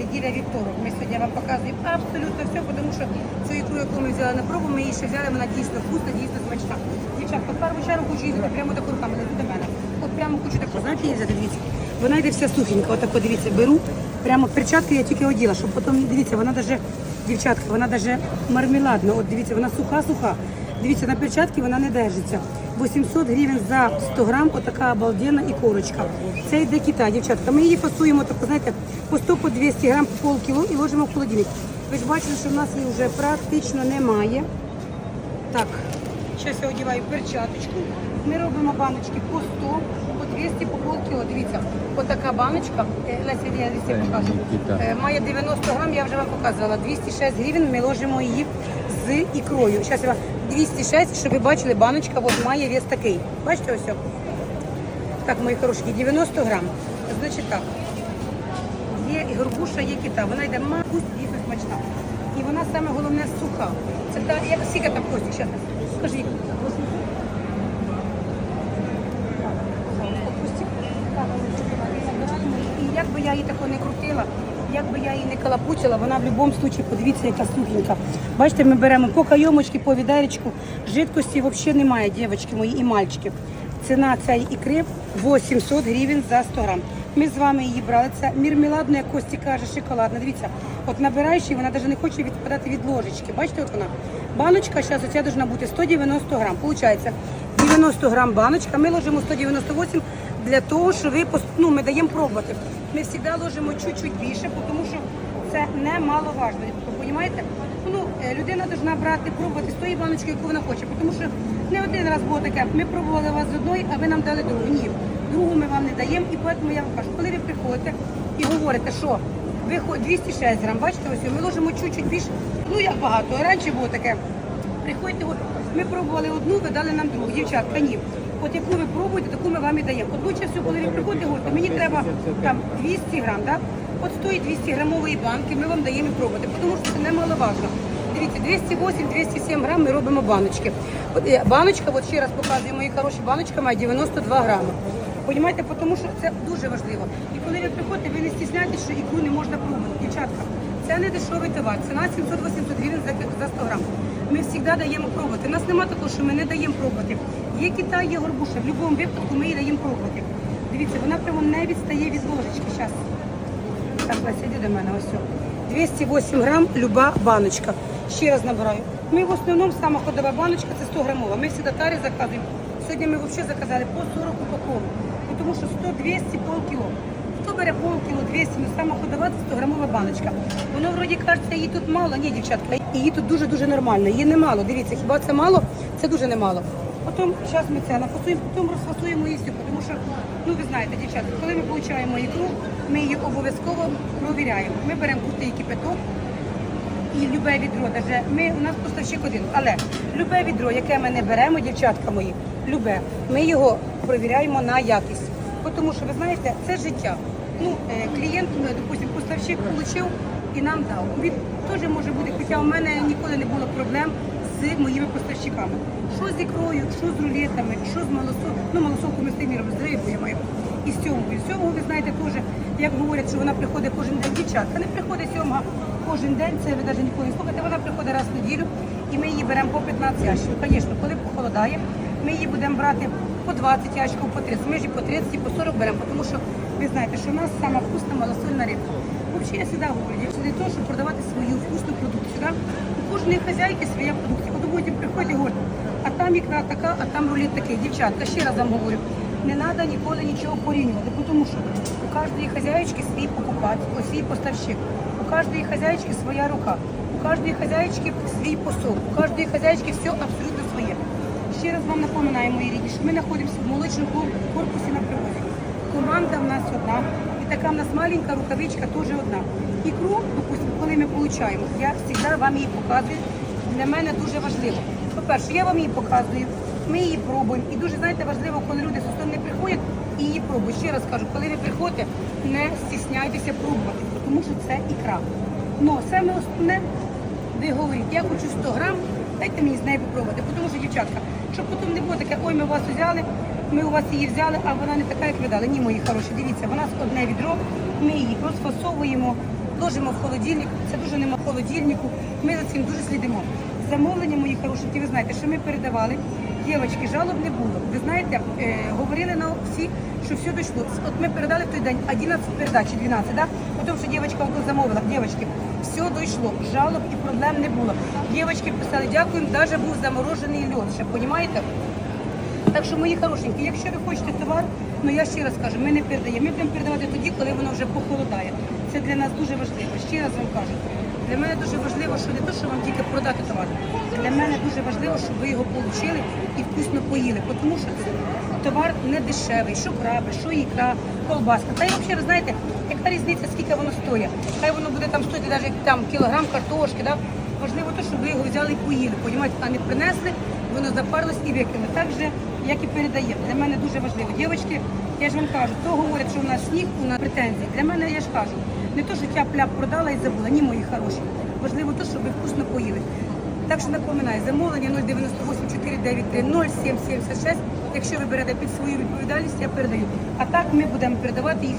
неділя вівторок. Ми сьогодні вам показуємо абсолютно все, тому що цю ікру, яку ми взяли на пробу, ми її ще взяли, вона дійсно вкусна, дійсно смачна. Дівчатка, в першу чергу хочу їздити прямо до руками, не до мене. От прямо хочу таку, знаєте, взяти, дивіться. Вона йде вся сухенька, отак, от, дивіться, беру. Прямо перчатки я тільки оділа, щоб потім, дивіться, вона даже, дівчатка, вона даже мармеладна, от дивіться, вона суха-суха. Дивіться, на перчатки вона не держиться. 800 гривень за 100 грам, отака обалденна і корочка. Це йде кита, дівчатка. Ми її фасуємо, так, знаєте, по 100 по 200 грам, по пол кіло і ложимо в холодильник. Ви ж бачите, що в нас її вже практично немає. Так, зараз я одягаю перчаточку. Ми робимо баночки по 100, по 200, по полкіло. Дивіться, отака баночка, е, Леся, я Леся покажу, Е, має 90 грам, я вже вам показувала. 206 гривень, ми ложимо її з ікрою. Зараз я вам 206, щоб ви бачили, баночка от має вес такий. Бачите ось? Так, мої хороші, 90 грам. Значить так, є і горбуша, є кита. Вона йде макусь, дійсно смачна. І вона саме головне суха. Це та, як скільки там кості, зараз скажи. І як би я її тако не крутила, як би я її не калапучила, вона в будь-якому випадку, подивіться, яка сухенька. Бачите, ми беремо по кайомочки, по відеречку. Жидкості взагалі немає, дівчатки мої і мальчики. Ціна цієї ікри 800 гривень за 100 грам. Ми з вами її брали. Це мірмеладна, як Кості каже, шоколадна. Дивіться, от набираєш її, вона навіть не хоче відпадати від ложечки. Бачите, от вона. Баночка зараз оця повинна бути 190 грам. Получається 90 грам баночка. Ми ложимо 198 для того, що ви ну, ми даємо пробувати. Ми завжди ложимо чуть-чуть більше, тому що це немаловажно. Розумієте? Ну, е, людина повинна брати, пробувати з тої баночки, яку вона хоче. Тому що не один раз було таке, ми пробували вас з одної, а ви нам дали другу. Ні, другу ми вам не даємо, і тому я вам кажу, коли ви приходите і говорите, що ви хо- 206 грам, бачите, ось ми ложимо чуть-чуть більше, ну як багато. Раніше було таке. Приходьте, ми пробували одну, ви дали нам другу. Дівчатка, ні. От яку ви пробуєте, таку ми вам і даємо. От лучше все, коли ви приходите, говорите, мені треба там 200 грам, да? От з тої 200 грамової банки ми вам даємо пробувати, тому що це немаловажно. Дивіться, 208-207 грам ми робимо баночки. Е, баночка, от ще раз показую, мої хороші баночка має 92 грами. Понімаєте, тому що це дуже важливо. І коли ви приходите, ви не стісняйтесь, що ікру не можна пробувати. Дівчатка, це не дешевий товар. Ціна 700-800 гривень за, за 100 грам. Ми завжди даємо пробувати. У нас немає такого, що ми не даємо пробувати. Є Китай, є горбуша. В будь-якому випадку ми її даємо пробувати. Дивіться, вона прямо не відстає від ложечки. Зараз. Так, Леся, іди до мене ось. 208 грам люба баночка. Ще раз набираю. Ми в основному сама ходова баночка це 100 грамова. Ми всі тари заказуємо. Сьогодні ми взагалі заказали по 40 упаковок. Ну, Тому що 100, 200, полкіло. Хто бере полкіло, 200, ну сама ходова 100 грамова баночка. Воно вроді кажеться, її тут мало. Ні, дівчатка, її тут дуже-дуже нормально. Її немало. Дивіться, хіба це мало? Це дуже немало. Потім зараз ми це нафасуємо, потім розфасуємо її всю, тому що, ну ви знаєте, дівчатка, коли ми отримуємо ікру, ми її обов'язково провіряємо. Ми беремо крутий кипяток, і любе відро, даже ми у нас поставщик один, але любе відро, яке ми не беремо, дівчатка мої, любе, ми його провіряємо на якість. Тому що ви знаєте, це життя. Ну, е, клієнт, ну, допустим, поставщик отримав і нам дав. Він теж може бути, хоча у мене ніколи не було проблем з моїми поставщиками. Що з ікрою, що з рулетами, що з малосолкою, ну малосолку ми з тим з рибою маю. І з сьомгою. З сьомгою, ви знаєте, теж, як говорять, що вона приходить кожен день. Дівчатка, не приходить сьомга кожен день, це ви навіть ніколи не слухаєте, вона приходить раз в неділю і ми її беремо по 15 ящиків. Звісно, коли похолодає, ми її будемо брати по 20 ящиків, по 30. Ми ж по 30 і по 40 беремо, тому що ви знаєте, що в нас сама вкусна малосольна рибка. Взагалі, я завжди говорю, я для того, щоб продавати свою вкусну продукцію. Да? У кожної хазяйки своя продукція. От потім приходять і говорять, а там ікра така, а там рулет такий. Дівчатка, ще раз вам говорю, не треба ніколи нічого порівнювати, тому що у кожної хазяєчки свій покупатель, свій поставщик. У кожної хазяйки своя рука, у кожної хазяйки свій посол, у кожної хазяйки все абсолютно своє. Ще раз вам напоминаю, мої рідні, що ми знаходимося в молочному корпусі на привозі. Команда в нас одна, і така в нас маленька рукавичка теж одна. Ікру, допустимо, коли ми отримуємо, я завжди вам її показую. Для мене дуже важливо. По-перше, я вам її показую, ми її пробуємо. І дуже знаєте, важливо, коли люди з не приходять і її пробують. Ще раз кажу, коли ви приходите, не стісняйтеся пробувати, тому що це ікра. Ну, саме основне, ви говорите, я хочу 100 грам, дайте мені з нею попробувати. Тому що, дівчатка, не було таке, ой, ми вас взяли, ми у вас її взяли, а вона не така, як ви дали. Ні, мої хороші, дивіться, вона одне відро, Ми її розфасовуємо, ложимо в холодильник. Це дуже нема холодильнику. Ми за цим дуже слідимо. Замовлення, мої хорошенькі, ви знаєте, що ми передавали. Дівчатки, жалоб не було. Ви знаєте, е, говорили на всі, що все дійшло. От ми передали в той день 11 передач, 12, да? Потім, що дівчинка ото замовила, дівчатки, все дійшло, жалоб і проблем не було. Дівчатки писали, дякуємо, навіть був заморожений льод, ще, розумієте? Так що, мої хорошенькі, якщо ви хочете товар, ну я ще раз кажу, ми не передаємо. Ми будемо передавати тоді, коли воно вже похолодає. Це для нас дуже важливо. Ще раз вам кажу. Для мене дуже важливо, що не то, що вам тільки продати товар. Для мене дуже важливо, щоб ви його отримали і вкусно поїли. Тому що товар не дешевий, що краби, що ікра, колбаска. Та й взагалі, ви знаєте, яка різниця, скільки воно стоїть. Хай воно буде там стоїти навіть там кілограм картошки, да? Важливо те, щоб ви його взяли і поїли, понімаєте, а не принесли, воно запарилось і викинули. Так же, як і передаємо. Для мене дуже важливо. Дівчатки, я ж вам кажу, то говорять, що у нас сніг, у нас претензії. Для мене я ж кажу, не то, що я пляп продала і забула, ні, мої хороші. Важливо те, щоб ви вкусно поїли. Так що напоминаю, замовлення 098 493 0776. Якщо ви берете під свою відповідальність, я передаю. А так ми будемо передавати їх.